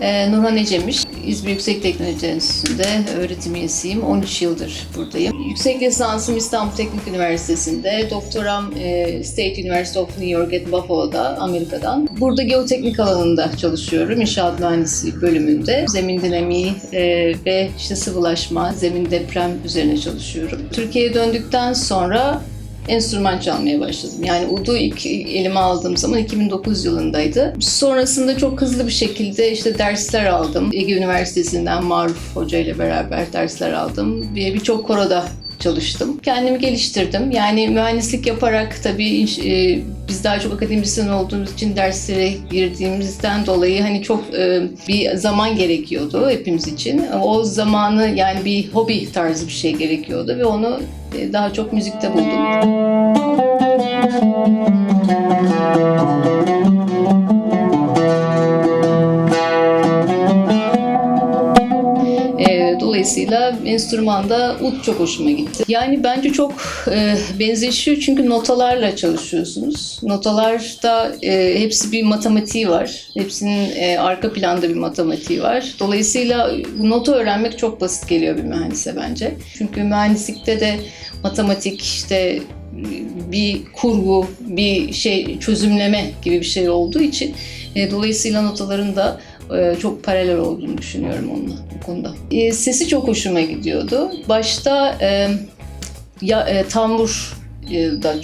e, Nurhan Ecemiş. İzmir Yüksek Teknoloji Enstitüsü'nde öğretim üyesiyim. 13 yıldır buradayım. Yüksek lisansım İstanbul Teknik Üniversitesi'nde. Doktoram e, State University of New York at Buffalo'da, Amerika'dan. Burada geoteknik alanında çalışıyorum. İnşaat mühendisliği bölümünde. Zemin dinamiği e, ve işte sıvılaşma, zemin deprem üzerine çalışıyorum. Türkiye'ye döndükten sonra enstrüman çalmaya başladım. Yani udu ilk elime aldığım zaman 2009 yılındaydı. Sonrasında çok hızlı bir şekilde işte dersler aldım. Ege Üniversitesi'nden Maruf Hoca ile beraber dersler aldım. Bir- Birçok koroda çalıştım. Kendimi geliştirdim. Yani mühendislik yaparak tabii e, biz daha çok akademisyen olduğumuz için derslere girdiğimizden dolayı hani çok e, bir zaman gerekiyordu hepimiz için. O zamanı yani bir hobi tarzı bir şey gerekiyordu ve onu e, daha çok müzikte buldum. Enstrümanda ut çok hoşuma gitti. Yani bence çok e, benzeşiyor çünkü notalarla çalışıyorsunuz. Notalarda e, hepsi bir matematiği var. Hepsinin e, arka planda bir matematiği var. Dolayısıyla nota öğrenmek çok basit geliyor bir mühendise bence. Çünkü mühendislikte de matematik işte bir kurgu, bir şey çözümleme gibi bir şey olduğu için e, dolayısıyla notaların da çok paralel olduğunu düşünüyorum onunla bu konuda. E, sesi çok hoşuma gidiyordu. Başta e, ya e, tambur e, da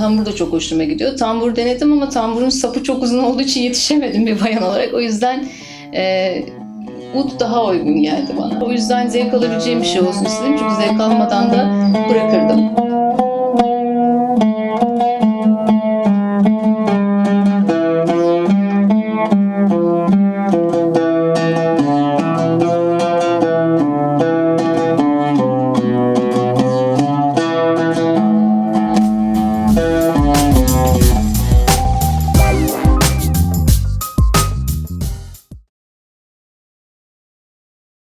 tambur da çok hoşuma gidiyor. Tambur denedim ama tamburun sapı çok uzun olduğu için yetişemedim bir bayan olarak. O yüzden e, ud daha uygun geldi bana. O yüzden zevk alabileceğim bir şey olsun istedim. Çünkü zevk almadan da bırakırdım.